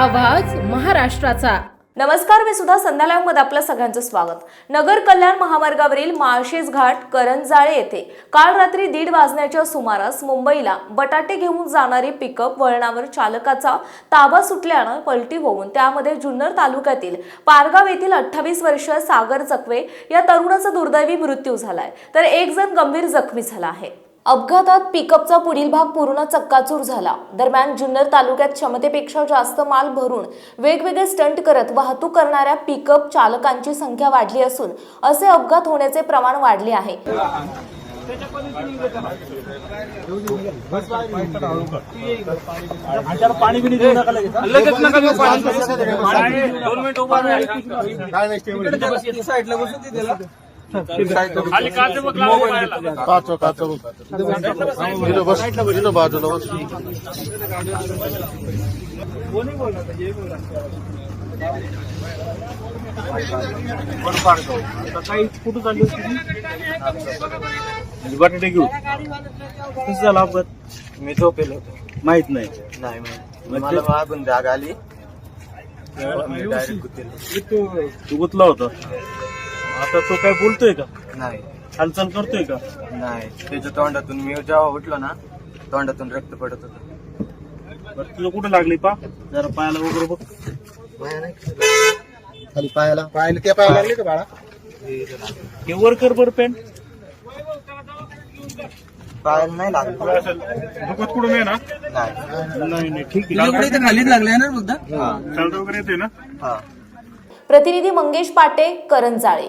आवाज महाराष्ट्राचा. नमस्कार मी सुद्धा संध्यालामध्ये आपलं सगळ्यांचं स्वागत. नगर कल्याण महामार्गावरील माळशेज घाट करंजाळे येथे काल रात्री दीड वाजण्याच्या सुमारास मुंबईला बटाटे घेऊन जाणारी पिकअप वळणावर चालकाचा ताबा सुटल्यानं पलटी होऊन त्यामध्ये जुन्नर तालुक्यातील पारगाव येथील अठ्ठावीस वर्षीय सागर चकवे या तरुणाचा दुर्दैवी मृत्यू झालाय. तर एक जण गंभीर जखमी झाला आहे. अपघातात पिकअपचा पुढील भाग पूर्ण चक्काचूर झाला. दरम्यान जुन्नर तालुक्यात क्षमतेपेक्षा जास्त माल भरून वेगवेगळे स्टंट करत वाहतूक करणाऱ्या पिकअप चालकांची संख्या वाढली असून असे अपघात होण्याचे प्रमाण वाढले आहे. पाणी खाली काच बघ काचो काचो बस बाजूला बस कुठं चालली होती बटाटे घेऊ. कसं झालं अपघात? मी झोपेल होतो. माहीत नाही. नाही माहीत. मला मागून जाग आली. मी डायरेक्ट गुतेल तू गुतला होता? आता तो काय बोलतोय का? नाही. हालचाल करतोय का? नाही. त्याच्या तोंडातून मी जेव्हा उठलो ना तोंडातून रक्त पडत होतं. बरं तुझं कुठं लागली पा? जरा पायाला वगैरे बघ. खाली पायाला. पायाला ते पायाला लागले का बाळा? हे वर कर बरं पेन. पायाला नाही लागलं. दुखत कुठं नाही ना? नाही. नाही नाही. ठीक आहे. खालीच लागले ना फक्त? चालतं वगैरे येते ना? हा. प्रतिनिधी मंगेश पाटे करंजाळे.